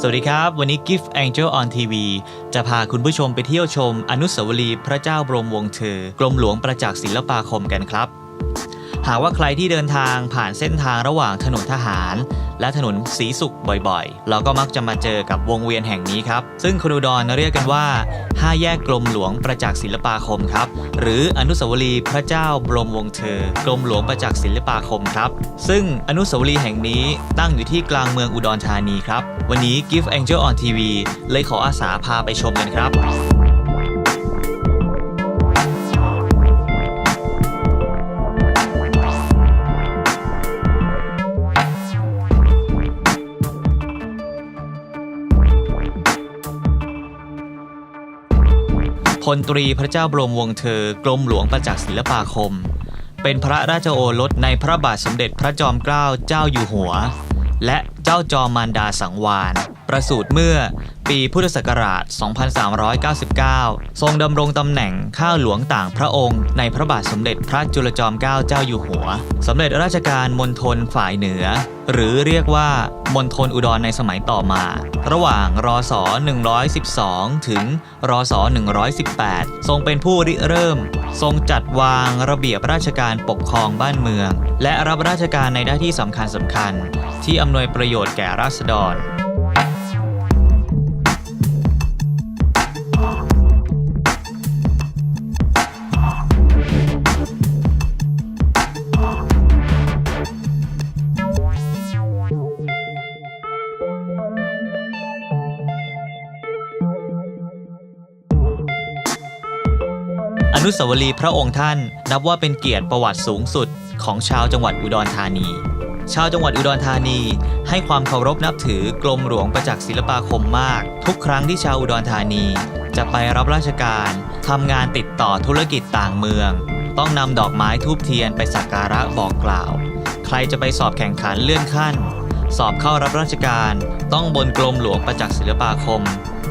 สวัสดีครับ วันนี้ Gift Angel on TV จะพาคุณผู้ชมไปเที่ยวชม อนุสาวรีย์พระเจ้าบรมวงศ์เธอกรมหลวงประจักษ์ศิลปาคมกันครับ หากว่าใครที่เดินทางผ่านเส้นทางระหว่างถนนทหาร และถนนสีสุขบ่อยๆ เราก็มักจะมาเจอกับวงเวียนแห่งนี้ครับ ซึ่งคนอุดรเรียกกันว่า 5 แยกกรมหลวงประจักษ์ศิลปาคมครับ หรืออนุสาวรีย์พระเจ้าบรมวงศ์เธอกรมหลวงประจักษ์ศิลปาคมครับ ซึ่งอนุสาวรีย์แห่งนี้ตั้งอยู่ที่กลางเมืองอุดรธานีครับ วันนี้ Gift Angel on TV เลยขออาสาพาไปชมกันครับ พลตรีพระเจ้าบรมวงศ์เธอกรมหลวงประจักษ์ศิลปาคม เป็นพระราชโอรสในพระบาทสมเด็จพระจอมเกล้าเจ้าอยู่หัว และเจ้าจอมมารดาสังวาน ประสูติเมื่อปีพุทธศักราช 2399 ทรงดำรงตำแหน่งข้าหลวงต่างพระองค์ ในพระบาทสมเด็จพระจุลจอมเกล้าเจ้าอยู่หัวสำเร็จราชการมณฑลฝ่ายเหนือ หรือเรียกว่ามณฑลอุดรในสมัยต่อมา ระหว่างรศ 112 ถึงรศ 118 ทรงเป็นผู้ริเริ่ม ทรงจัดวางระเบียบราชการปกครองบ้านเมือง และรับราชการในหน้าที่สำคัญสำคัญ ที่อำนวยประโยชน์แก่ราษฎร นุสาวรีย์พระองค์ท่าน นับว่าเป็นเกียรติประวัติสูงสุดของชาวจังหวัดอุดรธานี ชาวจังหวัดอุดรธานี ให้ความเคารพนับถือกรมหลวงประจักษ์ศิลปาคมมาก ทุกครั้งที่ชาวอุดรธานี จะไปรับราชการทำงานติดต่อธุรกิจต่างเมือง ต้องนำดอกไม้ทูบเทียนไปสักการะบอกกล่าว ใครจะไปสอบแข่งขันเลื่อนขั้น สอบเข้ารับราชการ ต้องบนกรมหลวงประจักษ์ศิลปาคม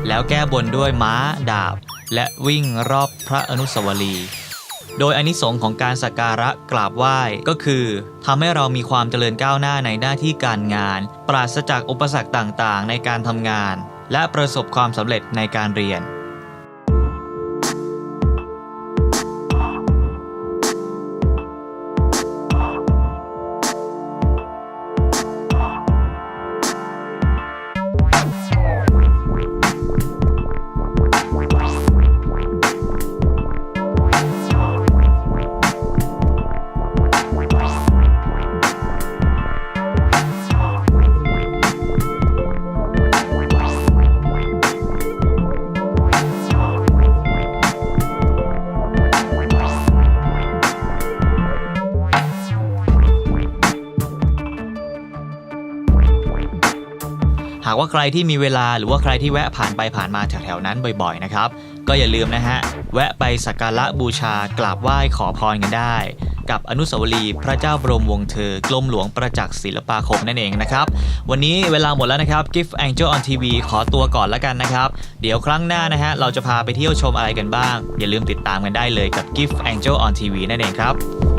แล้วแก้บนด้วยม้า ดาบ และวิ่งรอบพระอนุสาวรีย์โดยอานิสงค์ของการสักการะกราบไหว้ก็คือทำให้เรามีความเจริญก้าวหน้าในหน้าที่การงาน ปราศจากอุปสรรคต่างๆ ในการทำงาน และประสบความสำเร็จในการเรียนากว่าใครที่มีเวลาหรือว่าใครที่แวะผ่านไปผ่านมาแถวๆนั้นบ่อยๆนะครับ ก็อย่าลืมนะฮะ แวะไปสักการะบูชากราบไหว้ขอพรกันได้ กับอนุสาวรีย์พระเจ้าบรมวงศ์เธอกรมหลวงประจักษ์ศิลปาคมนั่นเองนะครับ วันนี้เวลาหมดแล้วนะครับ Gift Angel on TV ขอตัวก่อนแล้วกันนะครับ เดี๋ยวครั้งหน้านะฮะเราจะพาไปเที่ยวชมอะไรกันบ้าง อย่าลืมติดตามกันได้เลยกับ Gift Angel on TV นั่นเองครับ